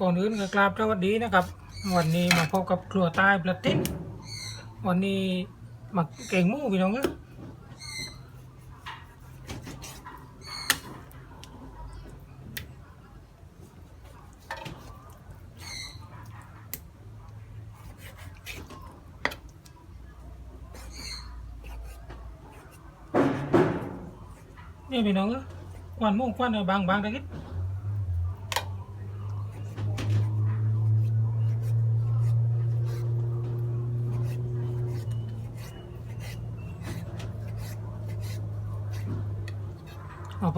ก่อนอื่นก็กราบสวัสดีนะครับ วันนี้มาพบกับครัวใต้ประตินวันนี้มาเก่งมูพี่น้องเอ้นี่พี่น้องเอ้ยควันมูควันบางบางๆตะกี้ม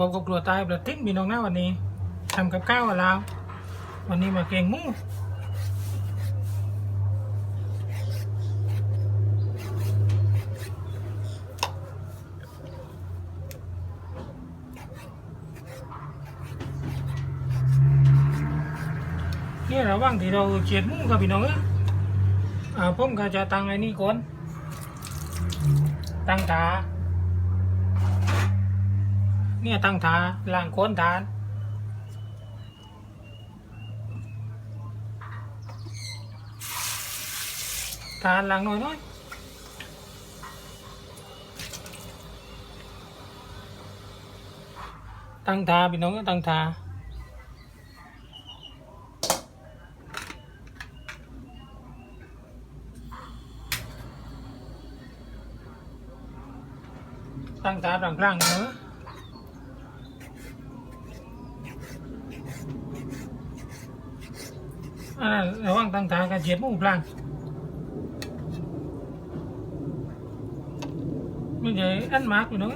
าพบกับครัวใต้ประตินพี่น้องนะวันนี้ทำกับข้าวกับเราวันนี้มาเก่งหมูนี่ระหว่างที่เราเฉียดหมูกับพี่น้องเอ้ยอ่าผมก็จะตั้งไอ้นี่ก่อนตั้งตา เนี่ยตั้งทาล่างโคนทานทานล่างน้อยน้อยตั้งทาพี่น้องก็ตั้งทาตั้งทากลางกลางๆเนอะ อันนั้นระวังตั้งทางการเจ็ดหมูพลางไม่ใช่อันมากอยู่เนอะ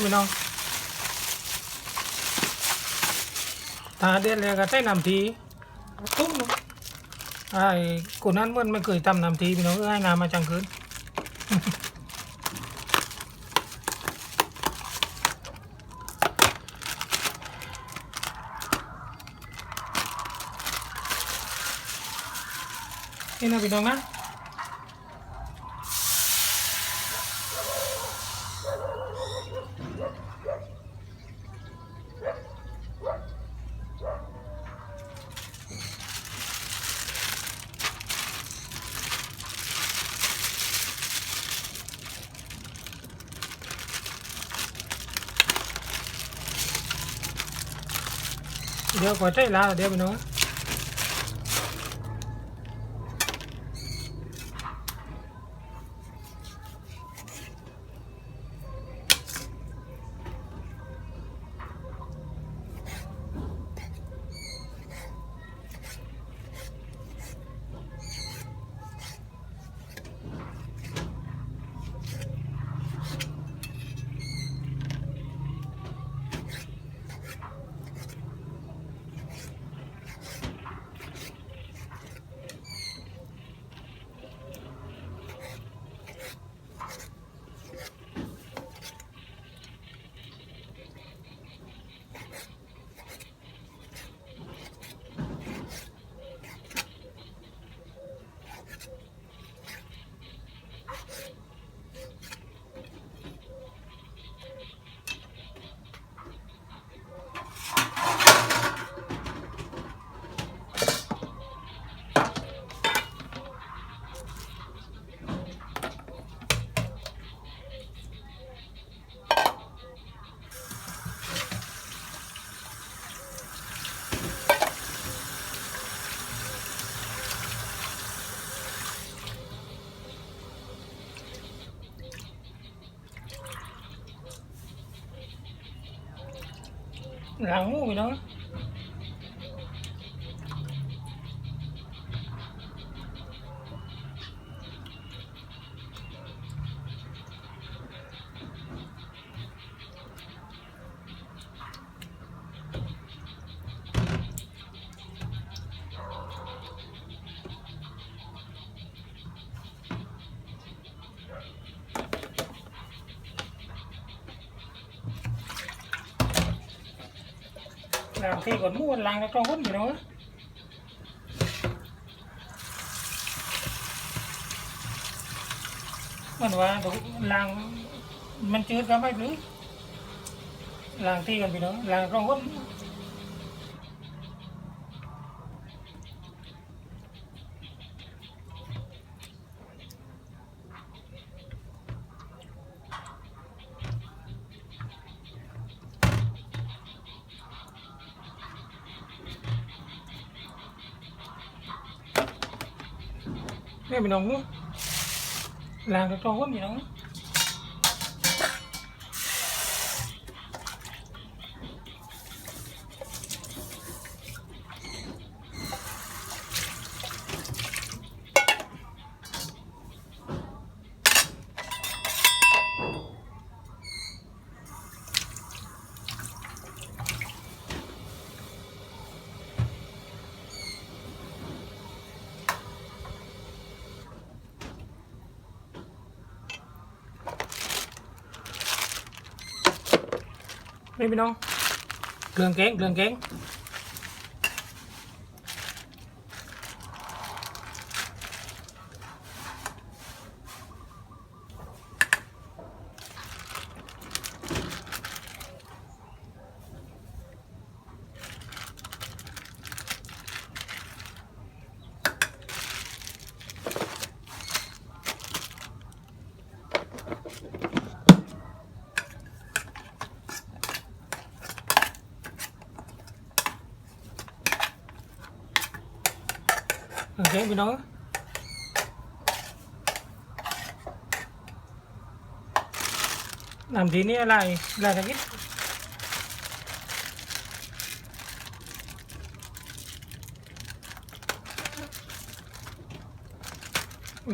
mình ta đây là cái tay làm thì. Tốt luôn ai cồn ăn mượn mày cười tầm làm thì mình nó ai làm mà chẳng cứ Ini nabi dong nah. લાવ કોઠે લાવ દે બનો หมูพี่น้องล้างที่ก่อนหมูล้าะ làm khi còn mua làng nó không có gì nữa mình và làng, mình chưa có mấy thứ làng thi còn gì nữa, làng không có นี่เป็นน้องล้างก็หุ้นนี่พี่น้องล้องมีน้อง นี่พี่น้อง เครื่องแกงเครื่องแกง เครื่องแกงพี่น้องน้ำทีนี้อะไรอะไรตะกี้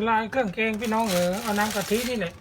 ลายเครื่องแกงพี่น้องเออเอาน้ำกะทินี่แหละ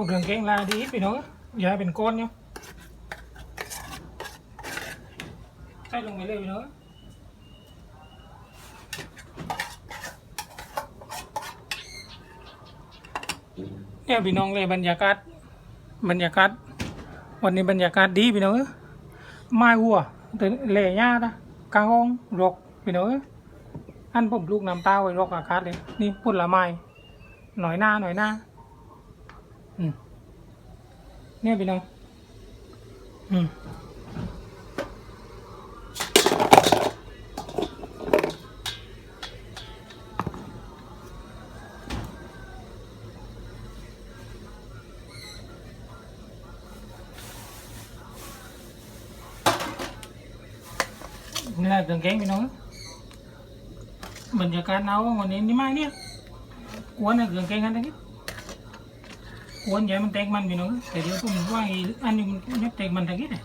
เอาเครื่องแกงลาดีพี่น้องอย่าเป็นก้อนเนาะใส่ลงไปเลยพี่น้องเนี่ยพี่น้องเลยบรรยากาศบรรยากาศวันนี้บรรยากาศดีพี่น้องไม้วัวตื่นเล่ย่าตะกางห้องรกพี่น้องอันผมลูกน้ำตาไว้รกอากาศเลยนี่ผลไม้หน่อยหน้าหน่อยหน้า อืมเนี่ยพี่น้อง อืมนี่แหละเครื่องแกงพี่น้องบรรยากาศหนาววันนี้นี่ไม่เนี่ยกวนในเครื่องแกงกัน วนใหญ่มันแตกมันไปเนาะแต่เดี๋ยวผมว่าอันนี้มันยับแตกมันตะกี้เนี่ย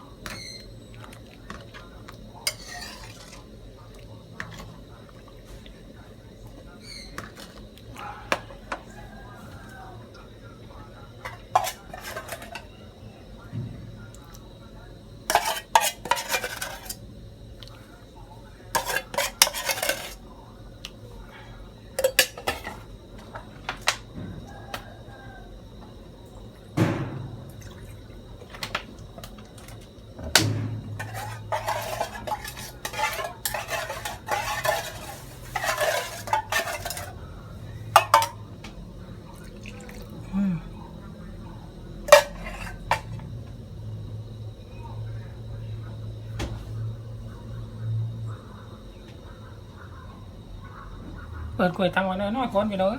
ปิดกล้วยตังไว้น้อยๆก่อนพี่น้อง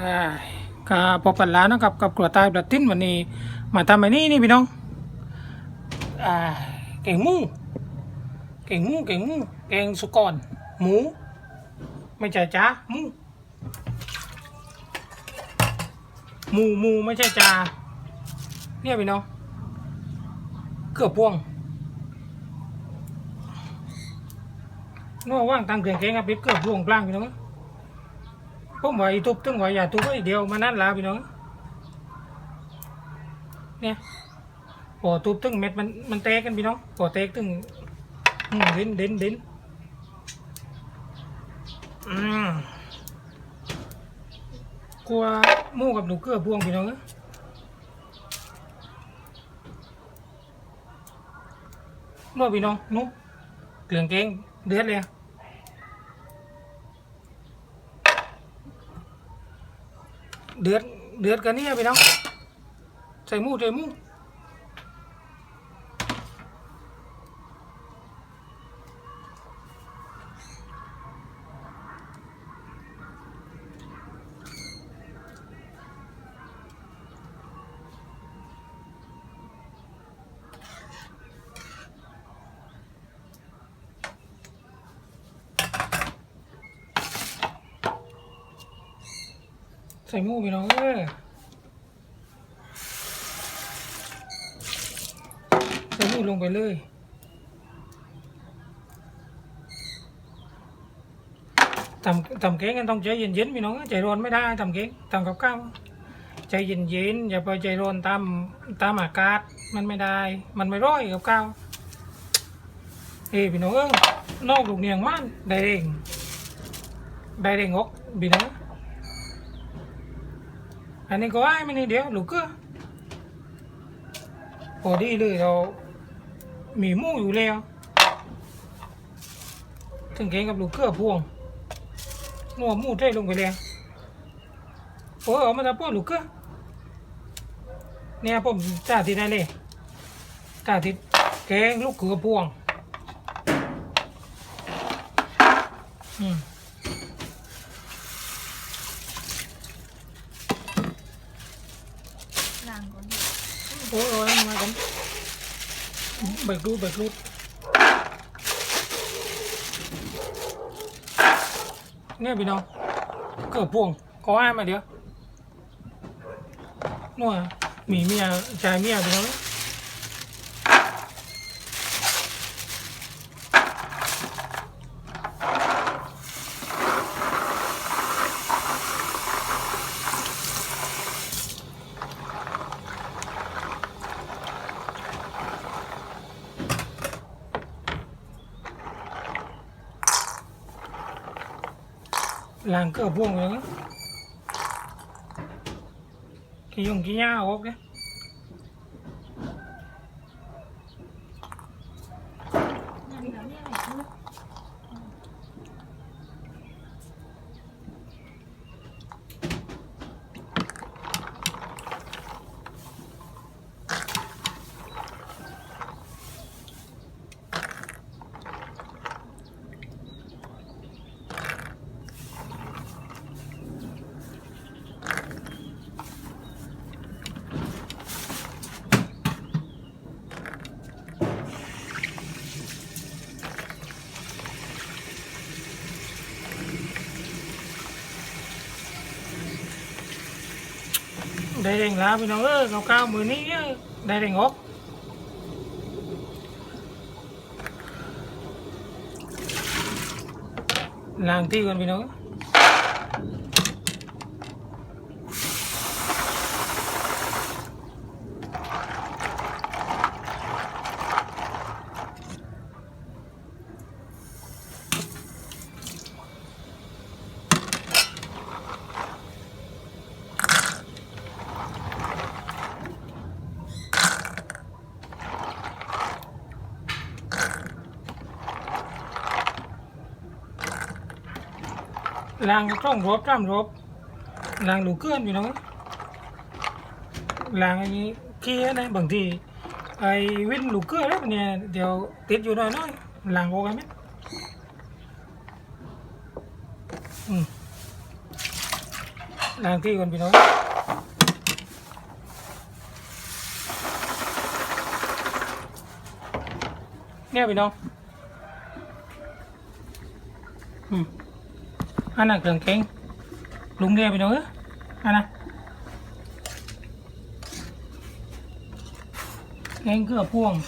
อ่าก็พอปันล้านะครับกับกลัวตายปลาติ้นวันนี้ มาทำไอ้นี่นี่พี่น้องอ่าแกงมูแกงมูแกงมูแกงสุกรหมู ไม่ใช่จ้ามูหมูหมูไม่ใช่จ้าเนี่ยพี่น้องเกือบพวง นัวว่างตังเกลียงแกงครับพี่เกือบพวงกลางพี่น้องผมว่าอีทุบตึงว่าอย่าทุบไว้เดียวมานั่นลาพี่น้องเนี่ยพอทุบตึงเม็ดมันมันแตกกันพี่น้องพอแตกตึงเด่นเด่นเด่นกลัวมู่กับหนูเกลือพวงพี่น้องเอ้ยนวดพี่น้องนุ๊กเกลืองเกง เดือดเลยเดือดเดือดกันนี่พี่น้องใส่หมูใส่หมู ส่หมูพี่น้องเอ้ยใส่หมูลงไปเลยทำทำเค้กกันต้องใจเย็นๆพี่น้องใจร้อนไม่ได้ทำเค้กทำกับข้าวใจเย็นๆอย่าไปใจร้อนตามตามอากาศมันไม่ได้ มันไม่ร้อยกับข้าวเอ้พี่น้องเอ้ยนอกลูกเนียงมันได้เองได้เองอกพี่น้อง อันนี้ก็ไอ้ไม่นี่เดียวลูกเกลือพอดีเลยเรามีมูอยู่แล้วถึงเกงกับลูกเกลือพวงนัวมูใส่ลงไปแล้วโอ้เอามาทำพวกลูกเกลือเนี่ยผมจ่าทิศได้เลยจ่าทิศแกงลูกเกลือพวงอืม ล้างก่อน โอ้ยโอ้ยมากัน เบิกรูดเบิกรูดเนี่ยพี่น้องเกิดพวงก็อ้ามาเดี๋ยวนัวมีเมียชายเมียพี่น้องางเกิดพวงเลยขี้ยงขี้ย่าออกเนี่ยนั่นแล้วเนี่ย รงลาพี่น้องเออเก้าๆมือนี้ได้แรงออกล้างที่กันพี่น้อง ล้างกล้องรบจ้ำรบล้างลูกเกลือนพี่น้องล้างอันนี้ขี้นะบางทีไอ้วินลูกเกลือแล้วเนี่ยเดี๋ยวติดอยู่หน่อยๆล้างออกกันไหม อืมล้างที่ก่อนพี่น้องเนี่ยพี่น้องอืม 하나 그런 게 롱게 비도요 하나 갱 그거 부엉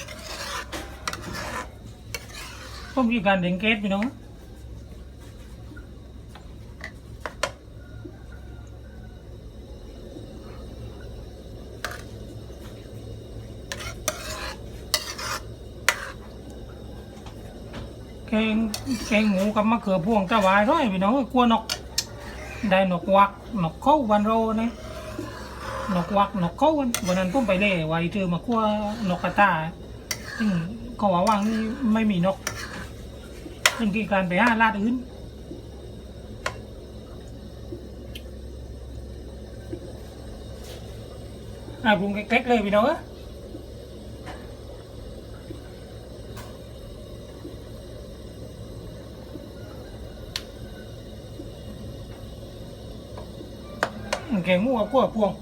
소비가 냉게 비도요 แกงเกลือพ่วงเด่งเกสพี่น้องแกงหมูกับมะเขือพวงตะวายร้อยพี่น้องกลัวนกได้นกวักนกเข้าวันโรนี่นกวักนกเข้าวันวันนั้นผมไปเล่ไว้เจอมาคั่วนกกระตาซึ่งเขาว่าว่างนี่ไม่มีนกซึ่งที่การไปหาลาดอื่นอ่าปรุงเล็กๆเลยพี่น้อง 给木瓜过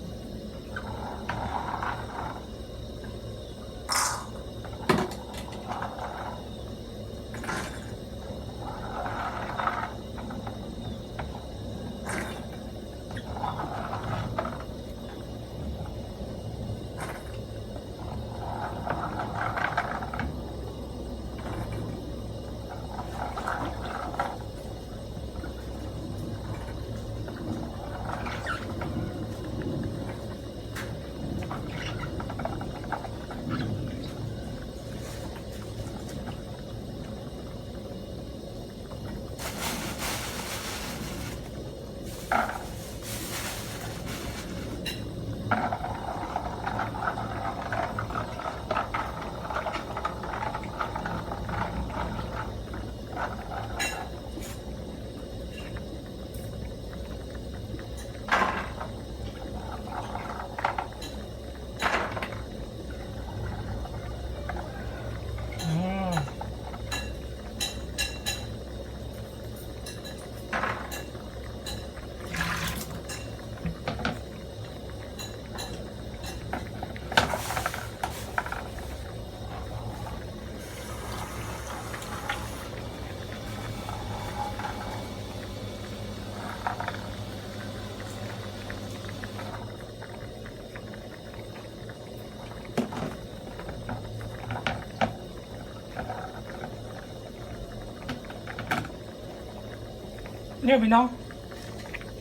เนี่ยพี่น้อง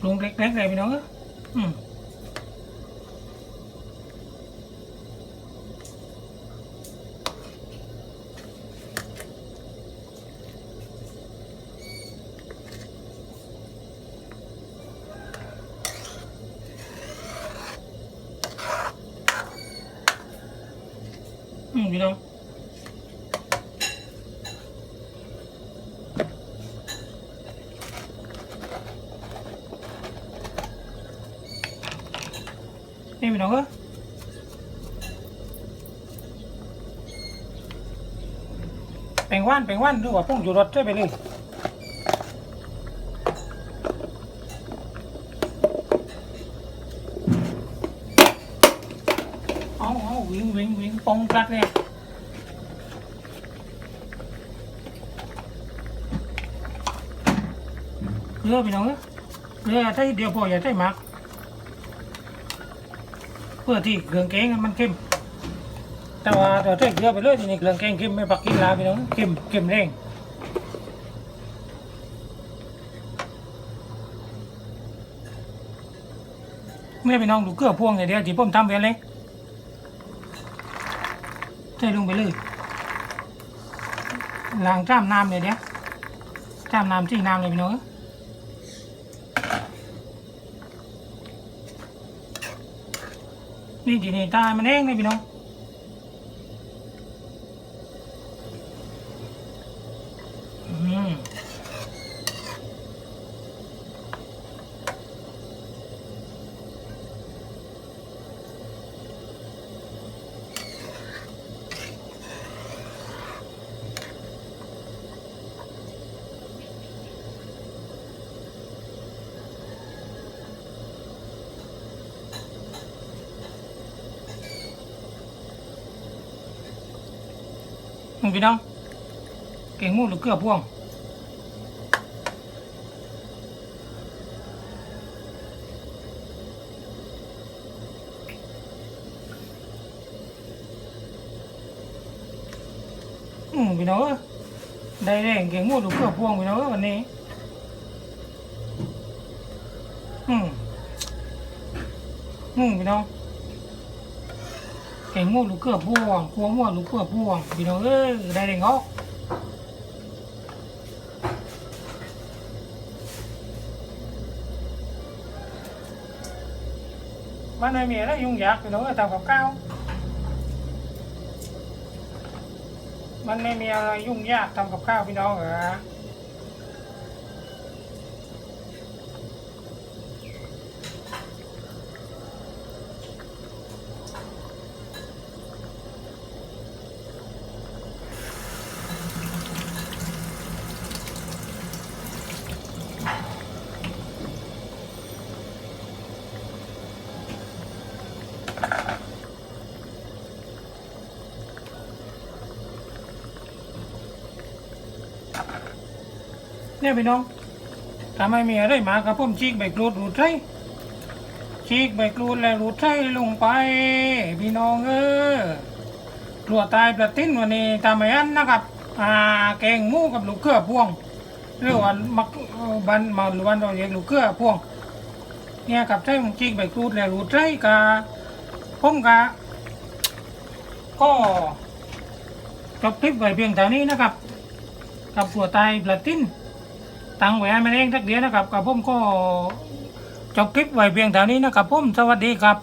ลุงเล็กๆเลยพี่น้อง 재미라고? bánh quan bánh quan, đưa vào phong chủ luật chơi về đi ông ông quyện quyện quyện phong cắt nè. Đưa bình nó đưa thấy điều bỏ giải thấy mặc เพื่อที่เครื่องแกงมันเข้ม แต่ว่าเราใส่เกลือไปเลยทีนี้เครื่องแกงเข้มไม่ปักกินลาไปน้องเข้มเข้มแรงไม่ได้ไปน้องดูเกลือพวงอย่างเดียวที่ผมทำไปเลยใส่ลงไปเลยล้างจ้ามน้ำเลยเดียวจ้ามน้ำที่น้ำเลยพี่น้อง นี่ดีนี้ตายมันเองเลยพี่น้อง มึงพี่น้องเก่งหมูหรือเกลือพ่วง อืมพี่น้องเอ้ยได้แรงเก่งหมูหรือเกลือพ่วงพี่น้องเอ้ยวันนี้ อืมอืมพี่น้อง เก่งหมูหรือเกลือพวงครัวมูหรือเกลือพวงพี่น้องเอ้ยได้แรงออกมันไม่มีอะไรยุ่งยากพี่น้องเอ้ยทำกับข้าวมันไม่มีอะไรยุ่งยากทำกับข้าวพี่น้องเหรอ เนี่ยพี่น้องถ้าไม่มีอะไรมากับผมชีกใบกรูดรูดไส้ชีกใบกรูดแล้วรูดไส้ลงไป พี่น้องเออครัวตายประติ้นวันนี้ตามไม่อันนะครับอ่าแกงหมูกับลูกเขือพวงหรือวันมักบันมาหรือวันเราเรียกลูกเขือพวง เนี่ยกับไส้ของชีกใบกรูดแล้วรูดไส้กับผมกับก็จบคลิปไว้เพียงเท่านี้นะครับ กับครัวตายประติ้น ตังแหวนมาเองทักเดียวนะครับกับผมก็จบคลิปไว้เพียงเท่านี้นะครับผมสวัสดีครับ